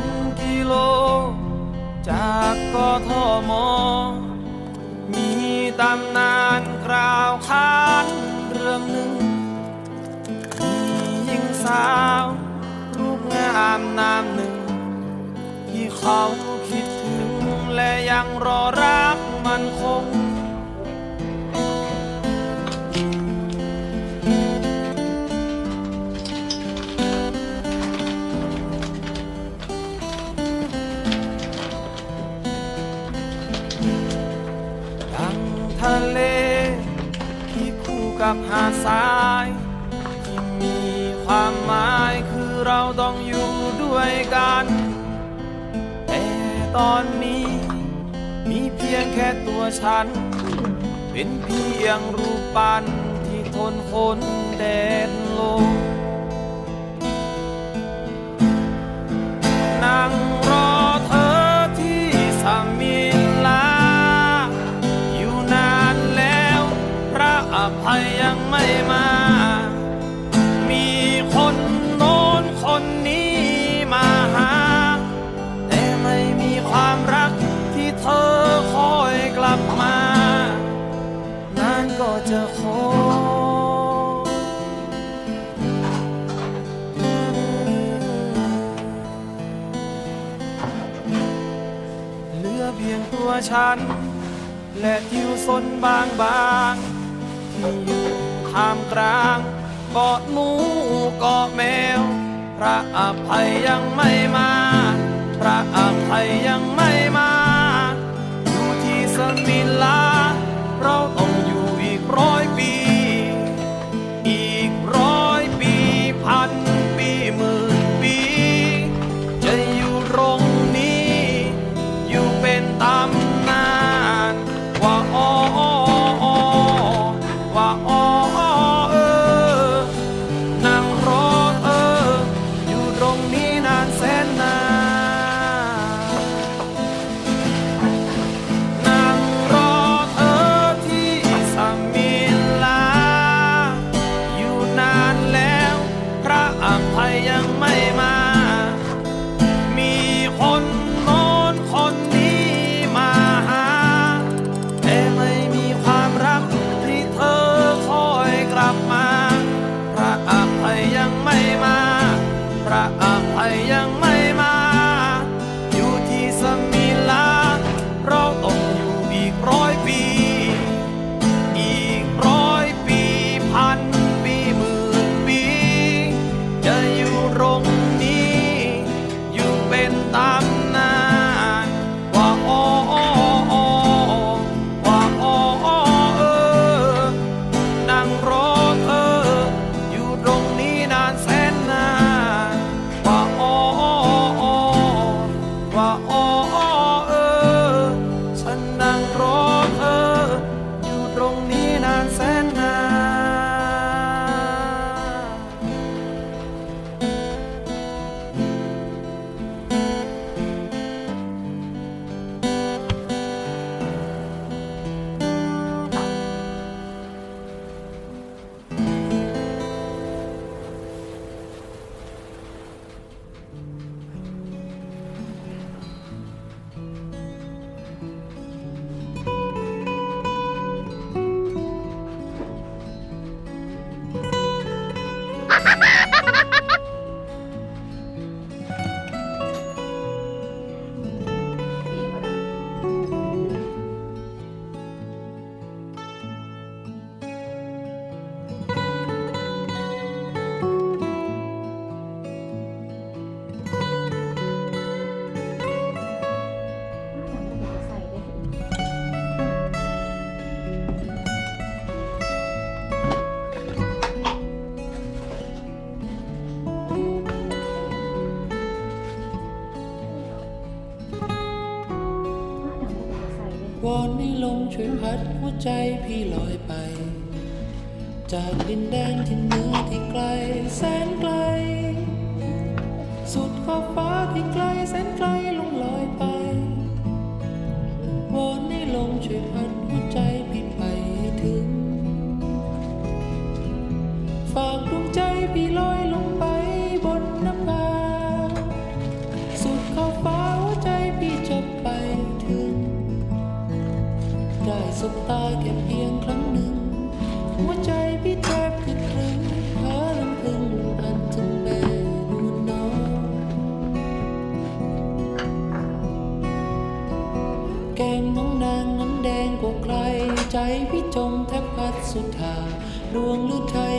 นกิโล จากกทม มีตำนานกล่าวขานเรื่องหนึ่ง มีหญิงสาว รูปงามนามหนึ่ง ที่เขาคิดถึงและยังรอรักมันคง เลที่คู่กับหาดทรายที่มีความหมายคือเราต้องอยู่ด้วยกันแต่ตอนนี้มีเพียงแค่ตัวฉัน เป็นเพียงรูปปั้นที่ทนคนแดดลม ฉัน และทิวสนบางบางๆที่อยู่ท่ามกลางเกาะหมูเกาะแมว พระอภัยยังไม่มา พระอภัยยังไม่มา อยู่ที่สมิลาเราต้อง วอนให้ลมช่วยพัดหัวใจพี่ลอยไป จากดินแดนที่เหนือที่ไกลแสนไกล สุดขอบฟ้าที่ไกลแสนไกล เพียงครั้งหนึ่ง หัวใจพี่แทบคือครึ่งเพอลำพึงอันถึงแม่นูนน้องแก้มน้องนางนั้นแดงกว่าใคร ใจพี่จมแทบพัดสุดทางดวงหรือไทย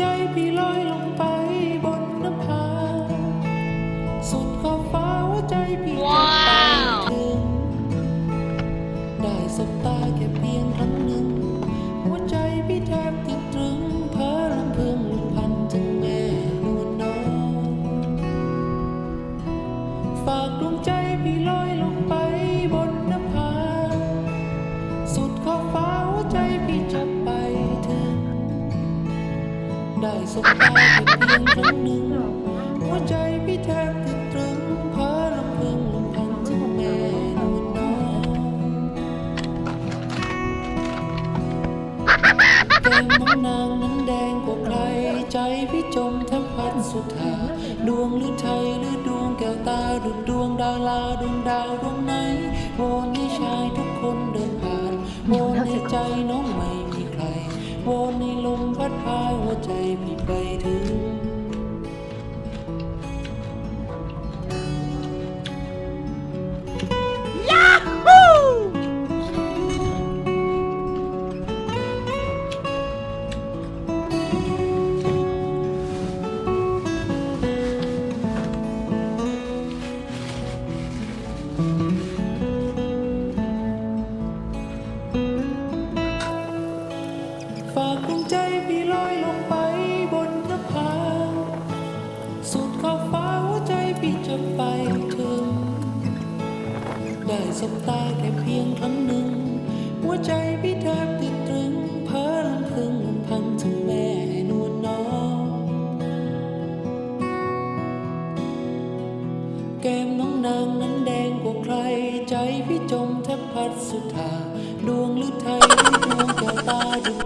ใจพี่ลอยลงไปบนนภาสุดขอบฟ้าหัวใจพี่จะไปถึงได้สบตาแค่เพียงครั้งหนึ่ง หัวใจพี่แทบติดตรึงเพอลำพึงลำพันถึงแม่นวลน้องฝากดวงใจพี่ลอย สบตาแค่เพียงครั้งหนึ่งหัวใจพี่แทบติดตรึงเพอลำพึงลำพันถึงแม่นวลน้องแก้มน้องนางนั้นแดงกว่าใคร ใจพี่จมแทบพัดสุดหาดวงหรือไทยหรือดวงแก้วตาดุดดวงดาราดวงดาวดวง บตาแค่เพียงครั้งหนึ่ง หัวใจพี่